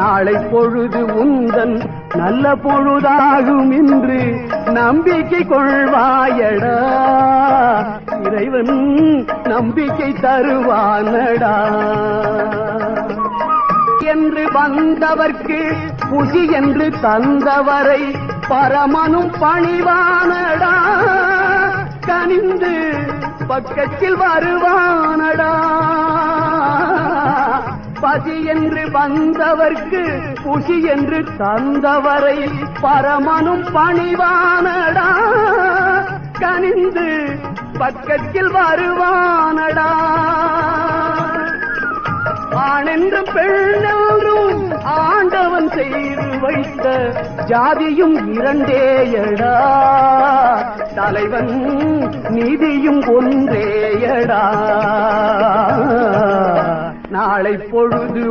நாளை பொழுது உந்தன் நல்ல பொழுதாகும் என்று நம்பிக்கை கொள்வாயடா. இறைவன் நம்பிக்கை தருவானடா. என்று வந்தவர்க்கு புசி என்று தந்தவரை பரமனும் பணிவானடா. கனிந்து பக்கத்தில் வருவானடா. பசி என்று வந்தவர்க்கு புசி என்று தந்தவரை பரமனும் பணிவானடா. கனிந்து பக்கத்தில் வருவானடா. ஆணென்று பெண்ணென்றும் ஆண்டவன் செய்து வைத்த ஜாதியும் இரண்டேயடா. தலைவன் நீதியும் ஒன்றேயடா. நாளை பொழுது